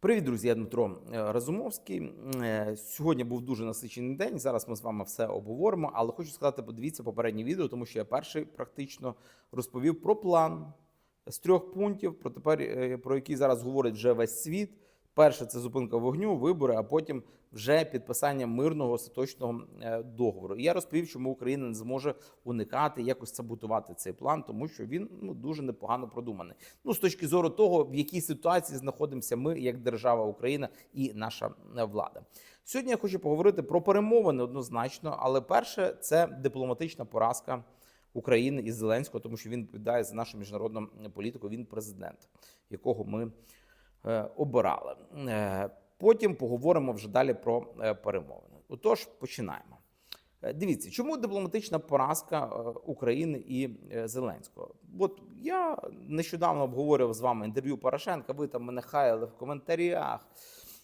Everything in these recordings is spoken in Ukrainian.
Привіт, друзі, я Дмитро е, Разумовський. Е, Сьогодні був дуже насичений день. Зараз ми з вами все обговоримо. Але хочу сказати, подивіться попереднє відео, тому що я перший практично розповів про план з трьох пунктів, про тепер е, про який зараз говорить вже весь світ. Перше це зупинка вогню, вибори, а потім вже підписання мирного остаточного е, договору. І я розповів, чому Україна не зможе уникати якось саботувати цей план, тому що він ну дуже непогано продуманий. Ну з точки зору того, в якій ситуації знаходимося ми, як держава Україна і наша е, влада. Сьогодні я хочу поговорити про перемовини однозначно, але перше це дипломатична поразка. України і Зеленського, тому що він відповідає за нашу міжнародну політику. Він президент, якого ми е, обирали. Е, Потім поговоримо вже далі про е, перемовини. Отож, починаємо. Е, Дивіться, чому дипломатична поразка е, України і е, Зеленського? От я нещодавно обговорював з вами інтерв'ю Порошенка. Ви там мене хаяли в коментарях,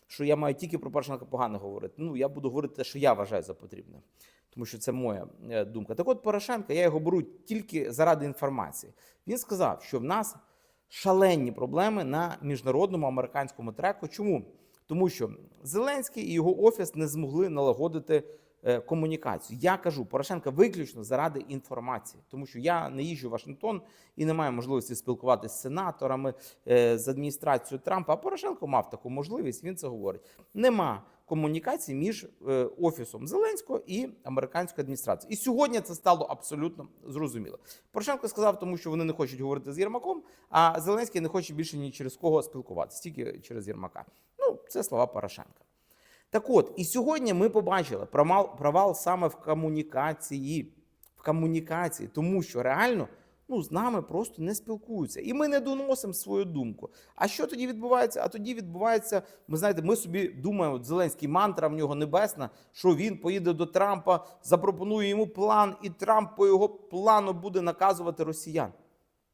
що я маю тільки про Порошенка погано говорити. Ну я буду говорити те, що я вважаю за потрібне, тому що це моя е, думка. Так от Порошенка, я його беру тільки заради інформації. Він сказав, що в нас шалені проблеми на міжнародному американському треку. Чому? Тому що Зеленський і його офіс не змогли налагодити комунікацію. Я кажу Порошенка виключно заради інформації, тому що я не їжджу в Вашингтон і не маю можливості спілкуватися з сенаторами е, з адміністрацією Трампа. А Порошенко мав таку можливість. Він це говорить. Нема комунікації між е, офісом Зеленського і американською адміністрацією. І сьогодні це стало абсолютно зрозуміло. Порошенко сказав, тому що вони не хочуть говорити з Єрмаком, а Зеленський не хоче більше ні через кого спілкуватися, тільки через Єрмака. Ну, це слова Порошенка. Так от, і сьогодні ми побачили провал, провал саме в комунікації. В комунікації, тому що реально ну, з нами просто не спілкуються. І ми не доносимо свою думку. А що тоді відбувається? А тоді відбувається, ми знаєте, ми собі думаємо, от Зеленський мантра в нього небесна, що він поїде до Трампа, запропонує йому план, і Трамп по його плану буде наказувати росіян.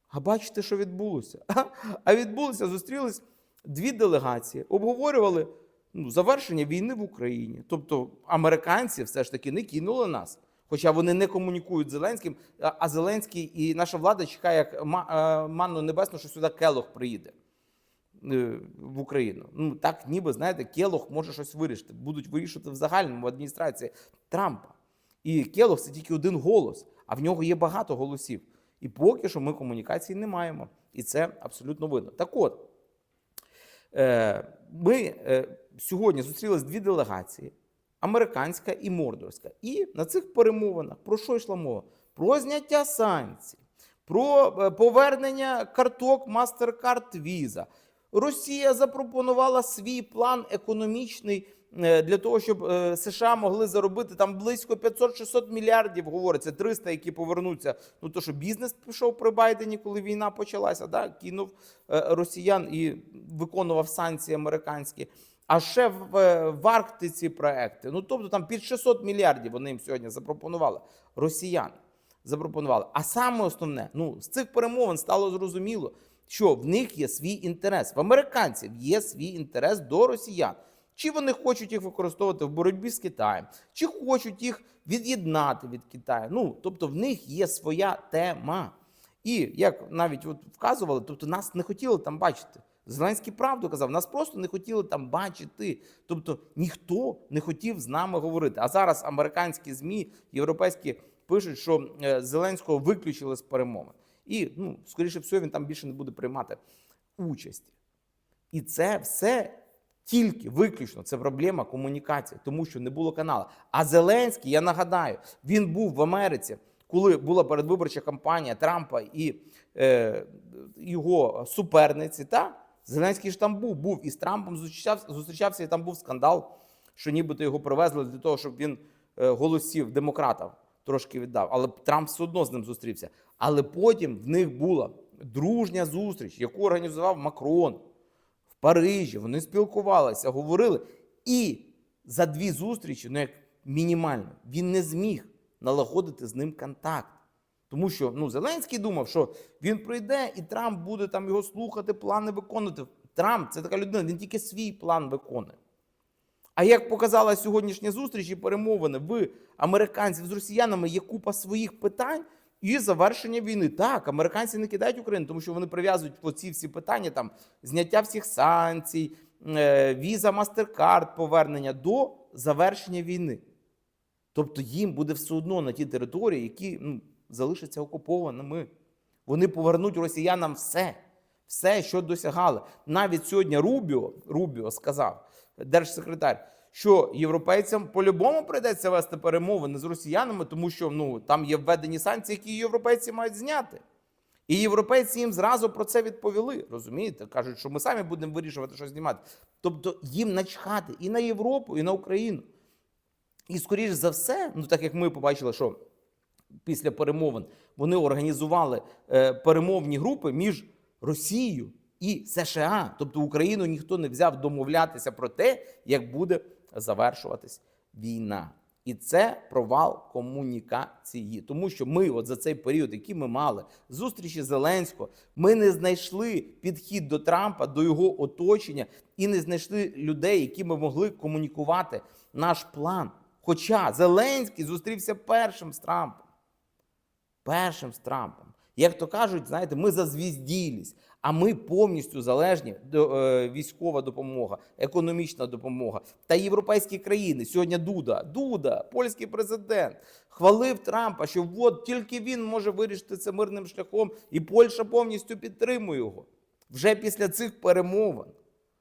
А бачите, що відбулося? А відбулося, зустрілись дві делегації, обговорювали ну, завершення війни в Україні. Тобто американці все ж таки не кинули нас. Хоча вони не комунікують з Зеленським, а Зеленський і наша влада чекає як е, манну небесну, що сюди Келох приїде е, в Україну. Ну так, ніби знаєте, Келох може щось вирішити. Будуть вирішувати в загальному адміністрації Трампа. І Келох це тільки один голос, а в нього є багато голосів. І поки що ми комунікації не маємо. І це абсолютно видно. Так от, е, ми сьогодні зустрілись дві делегації: американська і мордорська. І на цих перемовинах про що йшла мова? Про зняття санкцій, про е, повернення карток MasterCard Visa. Росія запропонувала свій план економічний е, для того, щоб е, США могли заробити там близько 500-600 мільярдів. Говориться 300, які повернуться. Ну то що бізнес пішов при Байдені, коли війна почалася, да кинув росіян і виконував санкції американські. А ще в, в Арктиці проекти. Ну тобто там під 600 мільярдів вони їм сьогодні запропонували. Росіяни запропонували. А саме основне, ну з цих перемовин стало зрозуміло, що в них є свій інтерес. В американців є свій інтерес до росіян. Чи вони хочуть їх використовувати в боротьбі з Китаєм, чи хочуть їх від'єднати від Китаю. Ну тобто в них є своя тема. І як навіть от вказували, тобто нас не хотіли там бачити. Зеленський правду казав, нас просто не хотіли там бачити. Тобто ніхто не хотів з нами говорити. А зараз американські змі, європейські пишуть, що е, Зеленського виключили з перемовин. І ну, скоріше всього, він там більше не буде приймати участі. І це все тільки виключно це проблема комунікації, тому що не було каналу. А Зеленський, я нагадаю, він був в Америці, коли була передвиборча кампанія Трампа і е, його суперниці. Та Зеленський ж там був, був і з Трампом зустрічався, зустрічався, і там був скандал, що нібито його привезли для того, щоб він е, голосів демократів трошки віддав. Але Трамп все одно з ним зустрівся. Але потім в них була дружня зустріч, яку організував Макрон в Парижі. Вони спілкувалися, говорили. І за дві зустрічі, ну як мінімально, він не зміг налагодити з ним контакт. Тому що ну, Зеленський думав, що він прийде і Трамп буде там його слухати, плани виконувати. Трамп це така людина, він тільки свій план виконує. А як показала сьогоднішня зустріч і перемовини в американців з росіянами, є купа своїх питань, і завершення війни. Так, американці не кидають Україну, тому що вони прив'язують оці всі питання, там зняття всіх санкцій, е, віза, мастеркард, повернення до завершення війни. Тобто їм буде все одно на ті території, які ну, залишаться окупованими. Вони повернуть росіянам все, все, що досягали. Навіть сьогодні Рубіо, Рубіо сказав, держсекретар, що європейцям по-любому прийдеться вести перемовини з росіянами, тому що ну, там є введені санкції, які європейці мають зняти. І європейці їм зразу про це відповіли. Розумієте? Кажуть, що ми самі будемо вирішувати, що знімати. Тобто їм начхати і на Європу, і на Україну. І скоріш за все, ну так як ми побачили, що після перемовин вони організували е, перемовні групи між Росією і США. Тобто Україну ніхто не взяв домовлятися про те, як буде завершуватись війна. І це провал комунікації, тому що ми, от за цей період, який ми мали зустрічі Зеленського, ми не знайшли підхід до Трампа, до його оточення, і не знайшли людей, які ми могли комунікувати наш план. Хоча Зеленський зустрівся першим з Трампом. Першим з Трампом. Як то кажуть, знаєте, ми зазвізділись, а ми повністю залежні е, військова допомога, економічна допомога та європейські країни. Сьогодні Дуда, Дуда, польський президент, хвалив Трампа, що от тільки він може вирішити це мирним шляхом, і Польща повністю підтримує його вже після цих перемовин.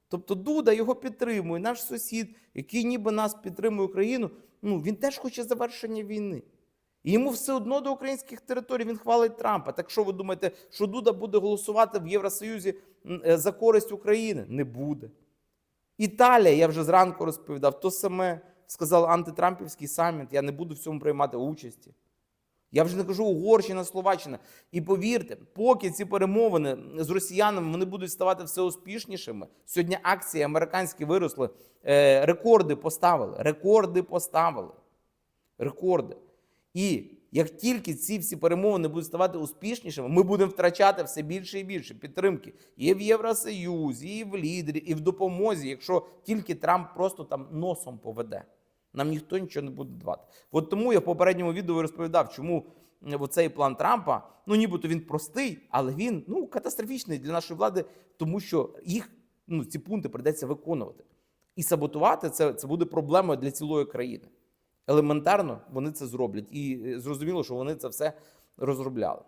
Тобто Дуда його підтримує, наш сусід, який ніби нас підтримує Україну, ну він теж хоче завершення війни. І йому все одно до українських територій він хвалить Трампа. Так що ви думаєте, що Дуда буде голосувати в Євросоюзі е, за користь України? Не буде. Італія, я вже зранку розповідав, то саме сказав антитрампівський саміт. Я не буду в цьому приймати участі. Я вже не кажу Угорщина, Словаччина. І повірте, поки ці перемовини з росіянами вони будуть ставати все успішнішими. Сьогодні акції американські виросли, е, рекорди поставили. Рекорди поставили. Рекорди. І як тільки ці всі перемовини будуть ставати успішнішими, ми будемо втрачати все більше і більше підтримки і в Євросоюзі, і в лідері, і в допомозі, якщо тільки Трамп просто там носом поведе. Нам ніхто нічого не буде давати. От тому я в попередньому відео розповідав, чому оцей план Трампа, ну нібито він простий, але він ну катастрофічний для нашої влади, тому що їх ну ці пункти придеться виконувати. І саботувати це, це буде проблемою для цілої країни. Елементарно вони це зроблять. І е, зрозуміло, що вони це все розробляли.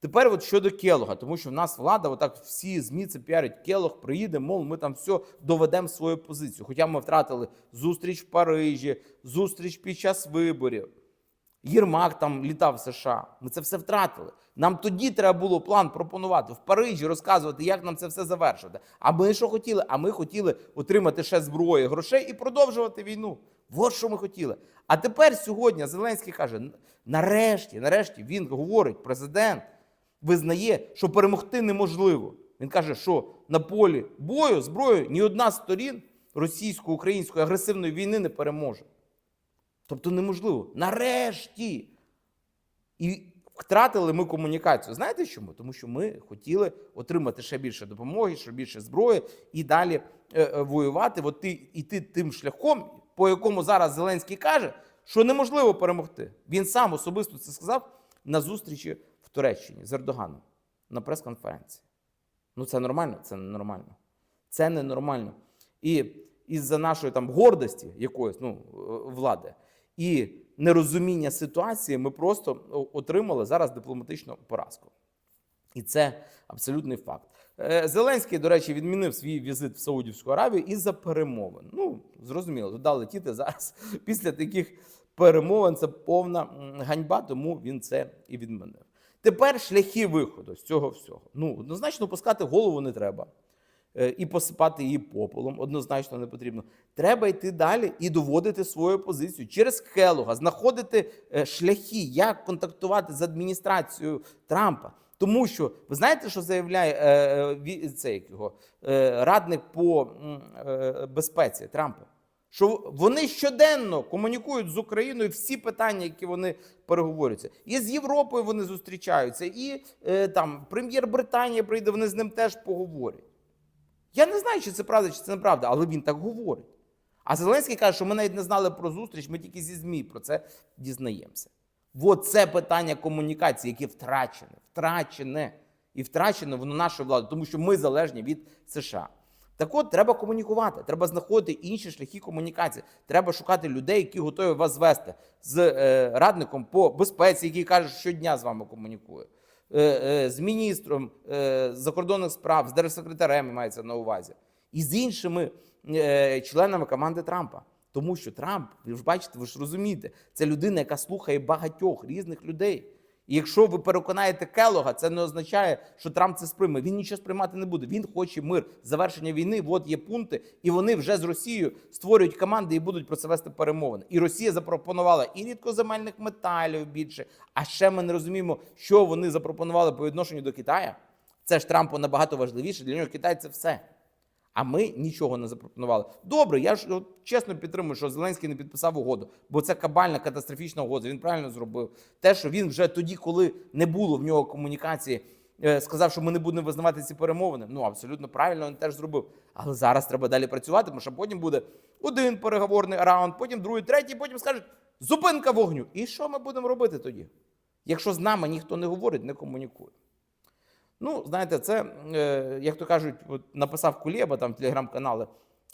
Тепер от щодо Келога, тому що в нас влада, отак всі ЗМІ це піарять, Келог приїде, мов ми там все доведемо свою позицію. Хоча ми втратили зустріч в Парижі, зустріч під час виборів. Єрмак там літав в США. Ми це все втратили. Нам тоді треба було план пропонувати в Парижі, розказувати, як нам це все завершити. А ми що хотіли? А ми хотіли отримати ще зброї, грошей і продовжувати війну. От що ми хотіли. А тепер сьогодні Зеленський каже: нарешті, нарешті він говорить, президент визнає, що перемогти неможливо. Він каже, що на полі бою зброю ні одна з сторін російсько-української агресивної війни не переможе. Тобто неможливо. Нарешті. І втратили ми комунікацію. Знаєте чому? Тому що ми хотіли отримати ще більше допомоги, ще більше зброї і далі е, е, воювати. От ти іти тим шляхом, по якому зараз Зеленський каже, що неможливо перемогти. Він сам особисто це сказав на зустрічі в Туреччині з Ердоганом на прес-конференції. Ну це нормально? Це ненормально. Це ненормально. І із-за нашої там гордості якоїсь ну, е, влади і нерозуміння ситуації ми просто отримали зараз дипломатичну поразку. І це абсолютний факт. Е, Зеленський, до речі, відмінив свій візит в Саудівську Аравію із-за перемовин. Ну, зрозуміло, туди летіти зараз після таких перемовин це повна ганьба, тому він це і відмінив. Тепер шляхи виходу з цього всього. Ну, однозначно пускати голову не треба. Е, І посипати її попелом однозначно не потрібно. Треба йти далі і доводити свою позицію через Хелога, знаходити е, шляхи, як контактувати з адміністрацією Трампа. Тому що ви знаєте, що заявляє е, е, цей як його е, радник по е, безпеці Трампа? Що вони щоденно комунікують з Україною всі питання, які вони переговорюються. І з Європою вони зустрічаються, і е, там прем'єр Британії прийде, вони з ним теж поговорять. Я не знаю, чи це правда, чи це неправда, але він так говорить. А Зеленський каже, що ми навіть не знали про зустріч, ми тільки зі ЗМІ про це дізнаємося. От це питання комунікації, яке втрачене, втрачене. І втрачене воно нашою владою, тому що ми залежні від США. Так от треба комунікувати, треба знаходити інші шляхи комунікації. Треба шукати людей, які готові вас звести з е, радником по безпеці, який каже, що щодня з вами комунікує, е, е, з міністром е, закордонних справ, з держсекретарем мається на увазі, і з іншими е, членами команди Трампа. Тому що Трамп, ви ж бачите, ви ж розумієте, це людина, яка слухає багатьох різних людей. І якщо ви переконаєте Келога, це не означає, що Трамп це сприйме. Він нічого сприймати не буде. Він хоче мир, завершення війни. От є пункти, і вони вже з Росією створюють команди і будуть про це вести перемовини. І Росія запропонувала і рідкоземельних металів більше. А ще ми не розуміємо, що вони запропонували по відношенню до Китаю. Це ж Трампу набагато важливіше. Для нього Китай це все. А ми нічого не запропонували. Добре, я ж чесно підтримую, що Зеленський не підписав угоду, бо це кабальна катастрофічна угода. Він правильно зробив. Те, що він вже тоді, коли не було в нього комунікації, е, сказав, що ми не будемо визнавати ці перемовини. Ну абсолютно правильно він теж зробив. Але зараз треба далі працювати, тому що потім буде один переговорний раунд, потім другий, третій, потім скажуть зупинка вогню. І що ми будемо робити тоді? Якщо з нами ніхто не говорить, не комунікує. Ну, знаєте, це, е, як то кажуть, от написав Кулєба там в телеграм-канали,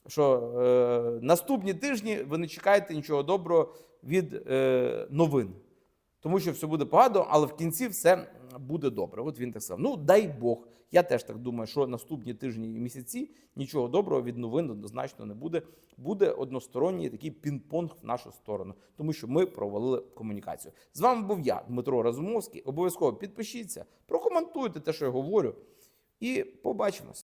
що е, наступні тижні ви не чекаєте нічого доброго від е, новин. Тому що все буде погано, але в кінці все буде добре. От він так сказав. Ну, дай Бог. Я теж так думаю, що наступні тижні і місяці нічого доброго від новин однозначно не буде. Буде односторонній такий пінг-понг в нашу сторону, тому що ми провалили комунікацію. З вами був я, Дмитро Разумовський. Обов'язково підпишіться, прокоментуйте те, що я говорю, і побачимось.